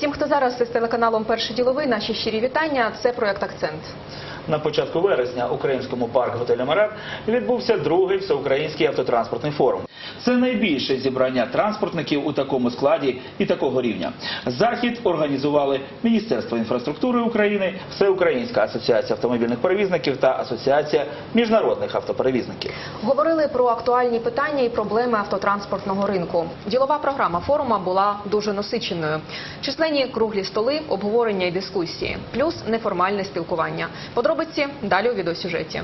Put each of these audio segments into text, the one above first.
Усім, хто зараз із телеканалом Перший діловий, наші щирі вітання. Це проект Акцент. На початку вересня у українському парк готелі Марат відбувся другий всеукраїнський автотранспортний форум. Це найбільше зібрання транспортників у такому складі і такого рівня. Захід організували Міністерство інфраструктури України, Всеукраїнська асоціація автомобільних перевізників та Асоціація міжнародних автоперевізників. Говорили про актуальні питання і проблеми автотранспортного ринку. Ділова програма форума була дуже насиченою. Численні круглі столи, обговорення і дискусії, плюс неформальне спілкування. Подробиці далі у відеосюжеті.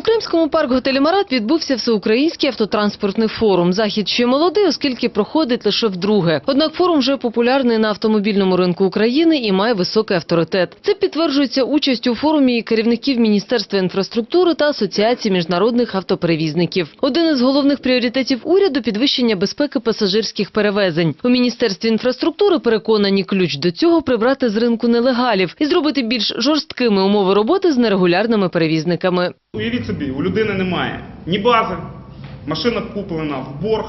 У Кримському парк-готелі «Марат» відбувся всеукраїнський автотранспортний форум. Захід ще молодий, оскільки проходить лише вдруге. Однак форум вже популярний на автомобільному ринку України і має високий авторитет. Це підтверджується участю у форумі і керівників Міністерства інфраструктури та Асоціації міжнародних автоперевізників. Один із головних пріоритетів уряду – підвищення безпеки пасажирських перевезень. У Міністерстві інфраструктури переконані ключ до цього – прибрати з ринку нелегалів і зробити більш жорсткими умови роботи з нерегулярними перевізниками. Уявіть собі, у людини немає ні бази, машина куплена в борг,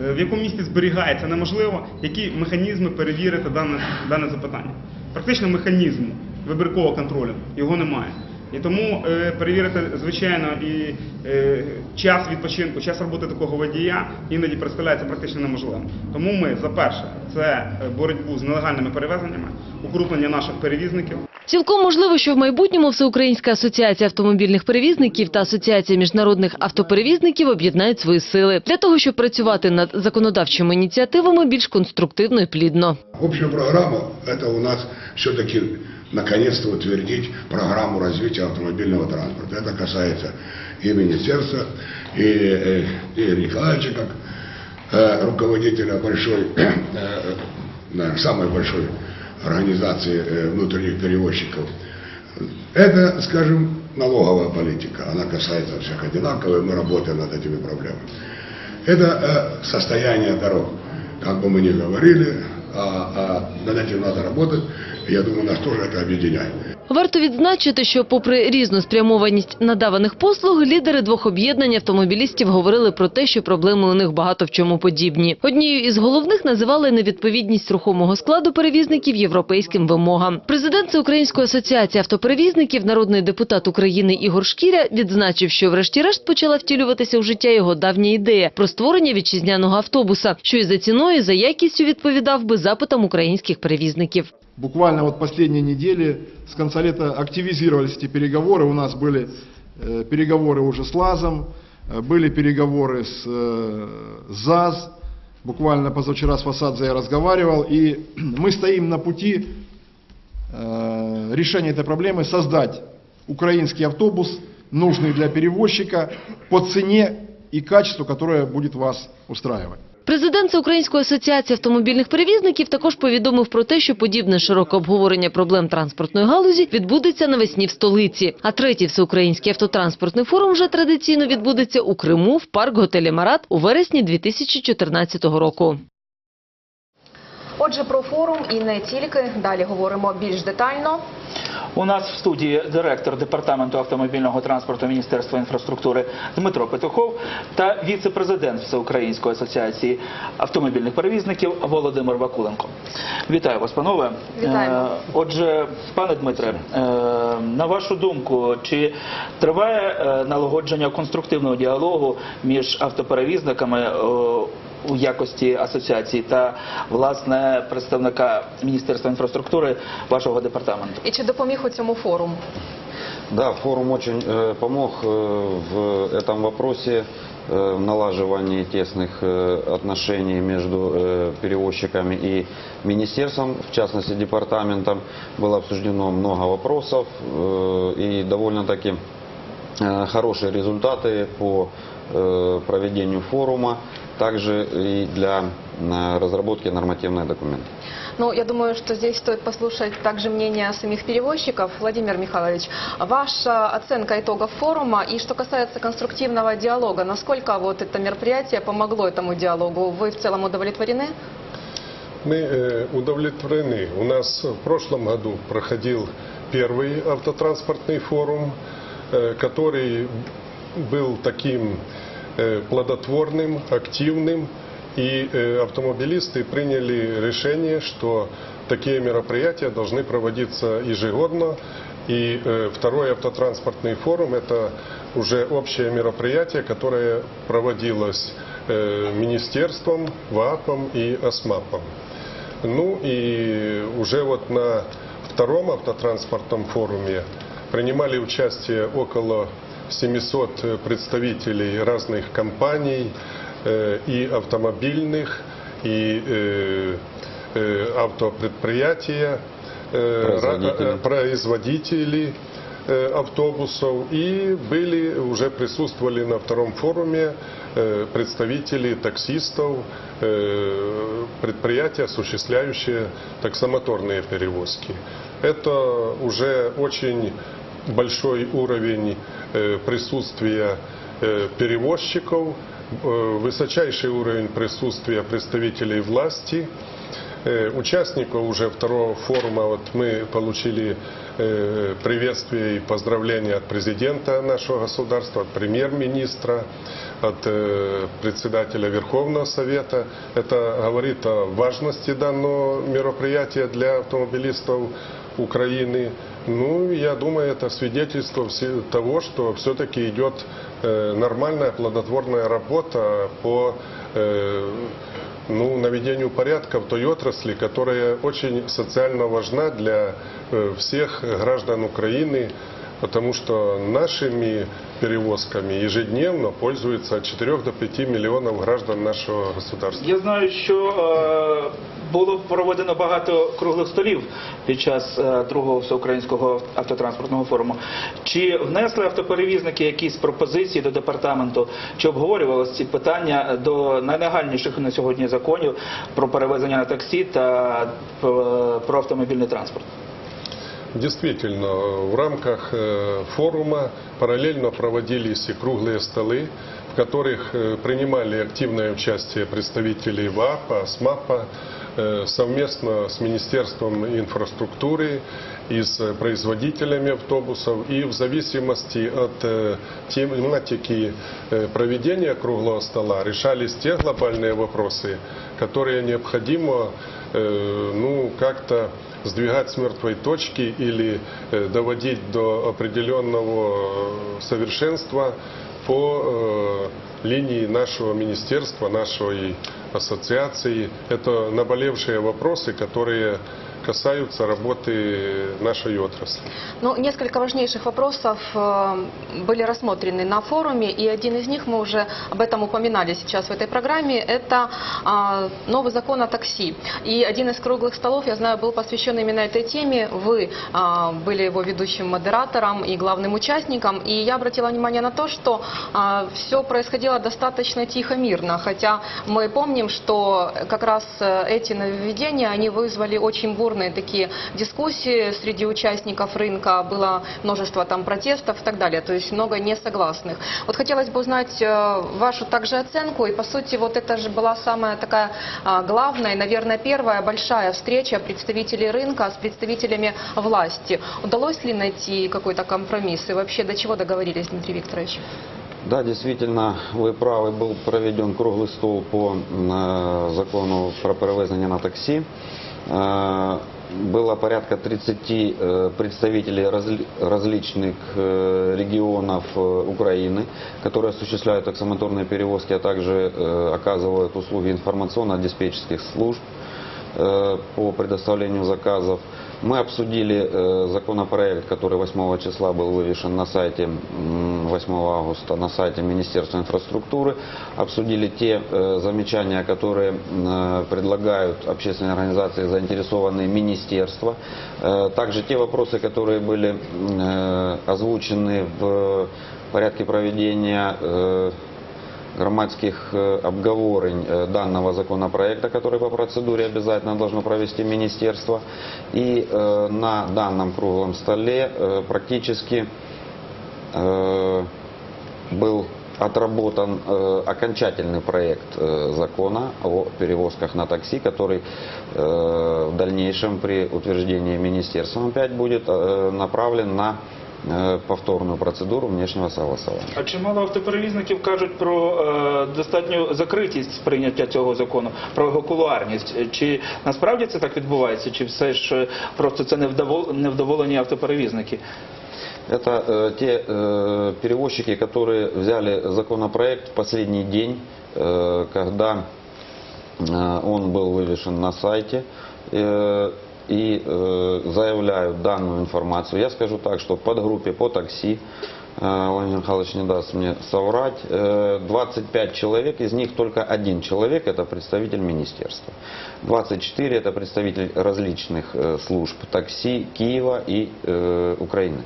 е, в якому місці зберігається неможливо, які механізми перевірити дане, дане запитання. Практично механізму вибіркового контролю його немає. І тому е, перевірити, звичайно, і е, час відпочинку, час роботи такого водія іноді представляється практично неможливим. Тому ми, за перше, це е, боротьбу з нелегальними перевезеннями, укрупнення наших перевізників. Цілком можливо, що в майбутньому Всеукраїнська асоціація автомобільних перевізників та Асоціація міжнародних автоперевізників об'єднають свої сили для того, щоб працювати над законодавчими ініціативами більш конструктивно і плідно. Общая программа – это у нас все-таки наконец-то утвердить программу развития автомобильного транспорта. Это касается и министерства, и, э, и Николаевича, как э, руководителя большой, э, наверное, самой большой организации внутренних перевозчиков. Это, скажем, налоговая политика. Она касается всех одинаково, мы работаем над этими проблемами. Это состояние дорог. Как бы мы ни говорили, а, а над этим надо работать. Я думаю, нас тоже это объединяет. Варто відзначити, що попри різну спрямованість надаваних послуг, лідери двох об'єднань автомобілістів говорили про те, що проблеми у них багато в чому подібні. Однією із головних називали невідповідність рухомого складу перевізників європейським вимогам. Президент Всеукраїнської асоціації автоперевізників, народний депутат України Ігор Шкіря відзначив, що врешті-решт почала втілюватися у життя його давня ідея про створення вітчизняного автобуса, що і за ціною, і за якістю відповідав би запитам українських перевізників. Буквально вот последние недели с конца лета активизировались эти переговоры. У нас были э, переговоры уже с ЛАЗом, э, были переговоры с э, ЗАЗ. Буквально позавчера с Фасадзе я разговаривал. И мы стоим на пути э, решения этой проблемы создать украинский автобус, нужный для перевозчика, по цене и качеству, которое будет вас устраивать. Президент Всеукраїнської асоціації автомобільних перевізників також повідомив про те, що подібне широке обговорення проблем транспортної галузі відбудеться навесні в столиці. А третій всеукраїнський автотранспортний форум вже традиційно відбудеться у Криму в парк-готелі «Марат» у вересні 2014 року. Отже, про форум і не тільки далі говоримо більш детально. У нас в студії директор департаменту автомобільного транспорту Міністерства інфраструктури Дмитро Петухов та віце-президент Всеукраїнської асоціації автомобільних перевізників Володимир Вакуленко. Вітаю вас, панове. Вітаємо. Е, Отже, пане Дмитре, е, на вашу думку, чи триває е, налагодження конструктивного діалогу між автоперевізниками у якості асоціації та власне представника Міністерства інфраструктури вашого департаменту? І чи допоміг у цьому форум? Да, форум очень э, помог э, в этом вопросе э, в налаживании тесных э, отношений между э, перевозчиками и министерством, в частности департаментом. Было обсуждено много вопросов э, и довольно-таки э, хорошие результаты по э, проведению форума, также и для э, разработки нормативных документов. Ну, я думаю, что здесь стоит послушать также мнение самих перевозчиков. Владимир Михайлович, ваша оценка итогов форума и что касается конструктивного диалога, насколько вот это мероприятие помогло этому диалогу? Вы в целом удовлетворены? Мы э, удовлетворены. У нас в прошлом году проходил первый автотранспортный форум, э, который был таким плодотворным, активным. И э, автомобилисты приняли решение, что такие мероприятия должны проводиться ежегодно. И э, второй автотранспортный форум – это уже общее мероприятие, которое проводилось э, Министерством, ВАПом и ОСМАПом. Ну и уже вот на втором автотранспортном форуме принимали участие около 700 представителей разных компаний э, и автомобильных, и э, э, автопредприятия, э, Производители. э, производители э, автобусов и были уже присутствовали на втором форуме э, представители таксистов, э, предприятия, осуществляющие таксомоторные перевозки. Это уже очень большой уровень э, присутствия э, перевозчиков, э, высочайший уровень присутствия представителей власти. Участников уже второго форума вот мы получили приветствие и поздравления от президента нашего государства, от премьер-министра, от председателя Верховного Совета. Это говорит о важности данного мероприятия для автомобилистов Украины. Ну, я думаю, это свидетельство того, что все-таки идет э, нормальная плодотворная работа по э, ну, наведению порядка в той отрасли, которая очень социально важна для э, всех граждан Украины, потому что нашими перевозками ежедневно пользуется от 4 до 5 миллионов граждан нашего государства. Я знаю, е, було проведено багато круглих столів під час е, другого всеукраїнського автотранспортного форуму. Чи внесли автоперевізники якісь пропозиції до департаменту, чи обговорювалися ці питання до найнагальніших на сьогодні законів про перевезення на таксі та е, про автомобільний транспорт? Действительно, в рамках э, форума параллельно проводились и круглые столы, в которых э, принимали активное участие представители ВАПа, СМАПа, э, совместно с Министерством инфраструктуры и с производителями автобусов. И в зависимости от э, тематики э, проведения круглого стола решались те глобальные вопросы, которые необходимо э, ну, как-то сдвигать с мертвой точки или э, доводить до определенного э, совершенства по э, линии нашего министерства, нашей ассоциации. Это наболевшие вопросы, которые касаются работы нашей отрасли. Ну, несколько важнейших вопросов э, были рассмотрены на форуме, и один из них мы уже об этом упоминали сейчас в этой программе, это а, новый закон о такси. И один из круглых столов, я знаю, был посвящен именно этой теме. Вы а, были его ведущим модератором и главным участником, и я обратила внимание на то, что все происходило достаточно тихо, мирно, хотя мы помним, что как раз э, эти нововведения, они вызвали очень бурные такие дискуссии среди участников рынка, было множество там протестов и так далее, то есть много несогласных. Вот хотелось бы узнать э, вашу также оценку, и по сути вот это же была самая такая а, главная, наверное, первая большая встреча представителей рынка с представителями власти. Удалось ли найти какой-то компромисс и вообще до чего договорились, Дмитрий Викторович? Да, действительно, вы правы, был проведен круглый стол по э, закону про перевезення на такси. Э, Было порядка 30 э, представителей разли- различных э, регионов э, Украины, которые осуществляют таксомоторные перевозки, а также оказывают услуги информационно-диспетчерских служб по предоставлению заказов. Мы обсудили э, законопроект, который 8 числа был вывешен на сайте, м, 8 августа на сайте Министерства инфраструктуры. Обсудили те э, замечания, которые э, предлагают общественные организации, заинтересованные министерства. Также те вопросы, которые были озвучены в порядке проведения громадских э, обговорень э, данного законопроекта, который по процедуре обязательно должно провести министерство. И э, на данном круглом столе практически был отработан окончательный проект закона о перевозках на такси, который в дальнейшем при утверждении министерством опять будет направлен на э, повторную процедуру внешнего согласования. А чимало автоперевізників кажуть про е, достатню закритість прийняття цього закону, про його кулуарність. Е, Чи насправді це так відбувається, чи все ж е, просто це невдовол- невдоволені автоперевізники? Это э, те э, перевозчики, которые взяли законопроект в последний день, э, когда э, он был вывешен на сайте э, и э, заявляют данную информацию. Я скажу так, что в подгруппе по такси, э, Владимир Михайлович не даст мне соврать, э, 25 человек, из них только один человек это представитель министерства. 24 это представитель различных э, служб такси Киева и э, Украины.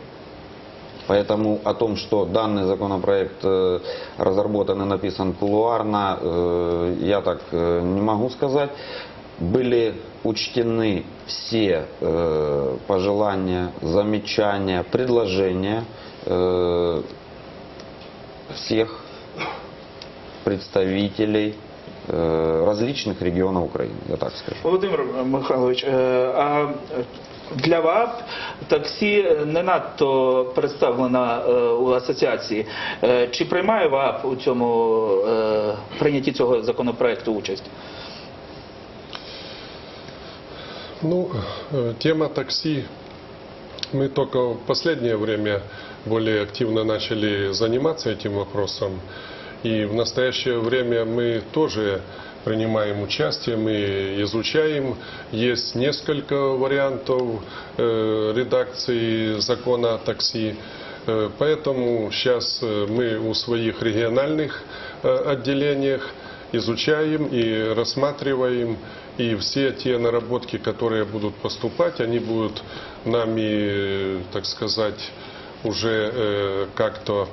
Поэтому о том, что данный законопроект э, разработан и написан кулуарно, э, я так э, не могу сказать. Были учтены все э, пожелания, замечания, предложения э, всех представителей э, различных регионов Украины, я так скажу. Володимир Михайлович, е, а для ВАП таксі не надто представлена е, у асоціації. Е, Чи приймає ВАП у цьому е, прийнятті цього законопроекту участь? Ну, тема такси. Мы только в последнее время более активно начали заниматься этим вопросом. И в настоящее время мы тоже принимаем участие, мы изучаем. Есть несколько вариантов э, редакции закона о такси. Э, Поэтому сейчас э, мы у своих региональных э, отделениях изучаем и рассматриваем. И все те наработки, которые будут поступать, они будут нами, э, так сказать, уже э, как-то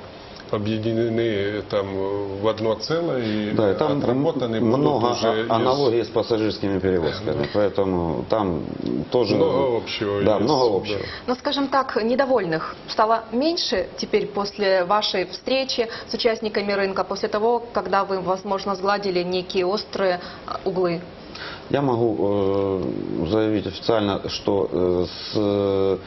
объединены там в одно целое и Да, и там отработаны будут много уже а- аналогий с пассажирскими перевозками, поэтому там тоже Много общего Да, есть, много да. общего. Но, скажем так, недовольных стало меньше теперь после вашей встречи с участниками рынка, после того, когда вы, возможно, сгладили некие острые углы. Я могу э, заявить официально, что э, с,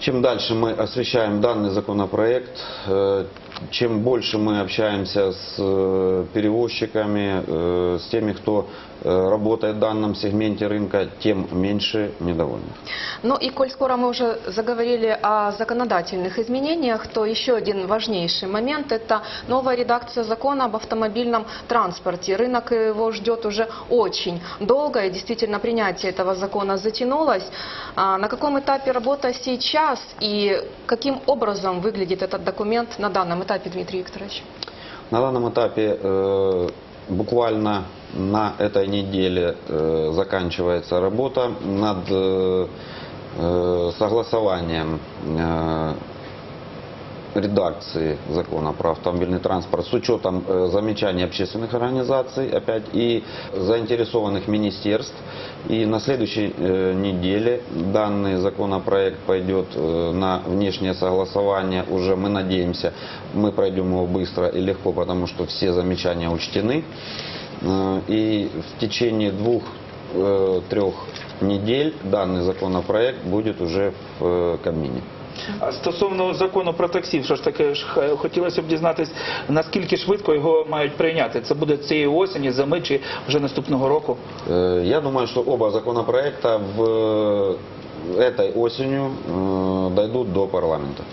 чем дальше мы освещаем данный законопроект, э, чем больше мы общаемся с э, перевозчиками, э, с теми, кто э, работает в данном сегменте рынка, тем меньше недовольных. Ну и коль скоро мы уже заговорили о законодательных изменениях, то еще один важнейший момент – это новая редакция закона об автомобильном транспорте. Рынок его ждет уже очень долго, и действительно принятие этого закона затянулось. А на каком этапе работа сейчас и каким образом выглядит этот документ на данном этапе, Дмитрий Викторович? На данном этапе э, буквально на этой неделе э, заканчивается работа над э, э, согласованием э, редакции закона про автомобильный транспорт с учетом э, замечаний общественных организаций опять и заинтересованных министерств. И на следующей э, неделе данный законопроект пойдет э, на внешнее согласование. Уже мы надеемся, мы пройдем его быстро и легко, потому что все замечания учтены. И в течение двух-трех недель данный законопроект будет уже в Кабмине. А стосовно закону про таксі, що ж таке ж х- хотілося б дізнатись, наскільки швидко його мають прийняти? Це буде цієї осені, зими чи вже наступного року? Э, Я думаю, что оба законопроекта в э, этой осенью э, дойдут до парламента.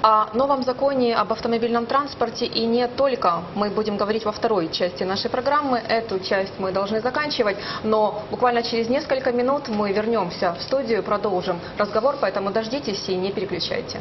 О новом законе об автомобильном транспорте и не только мы будем говорить во второй части нашей программы. Эту часть мы должны заканчивать, но буквально через несколько минут мы вернемся в студию, продолжим разговор, поэтому дождитесь и не переключайте.